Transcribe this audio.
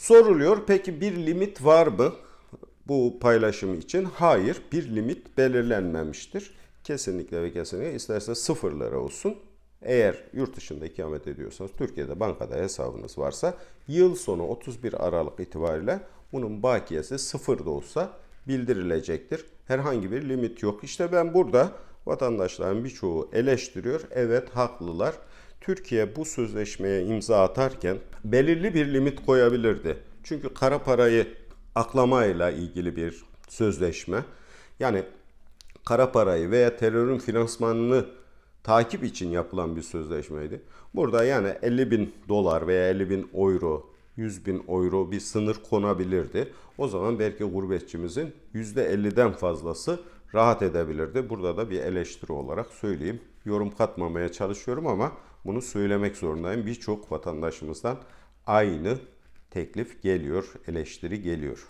Soruluyor peki bir limit var mı bu paylaşım için? Hayır bir limit belirlenmemiştir. Kesinlikle ve kesinlikle isterse sıfır lira olsun. Eğer yurt dışında ikamet ediyorsanız Türkiye'de bankada hesabınız varsa yıl sonu 31 Aralık itibariyle bunun bakiyesi sıfır da olsa bildirilecektir. Herhangi bir limit yok. İşte ben burada vatandaşların birçoğu eleştiriyor. Evet haklılar. Türkiye bu sözleşmeye imza atarken belirli bir limit koyabilirdi. Çünkü kara parayı aklamayla ilgili bir sözleşme. Yani kara parayı veya terörün finansmanını takip için yapılan bir sözleşmeydi. Burada yani 50 bin dolar veya 50 bin euro, 100 bin euro bir sınır konabilirdi. O zaman belki gurbetçimizin %50'den fazlası rahat edebilirdi. Burada da bir eleştiri olarak söyleyeyim. Yorum katmamaya çalışıyorum ama bunu söylemek zorundayım. Birçok vatandaşımızdan aynı teklif geliyor, eleştiri geliyor.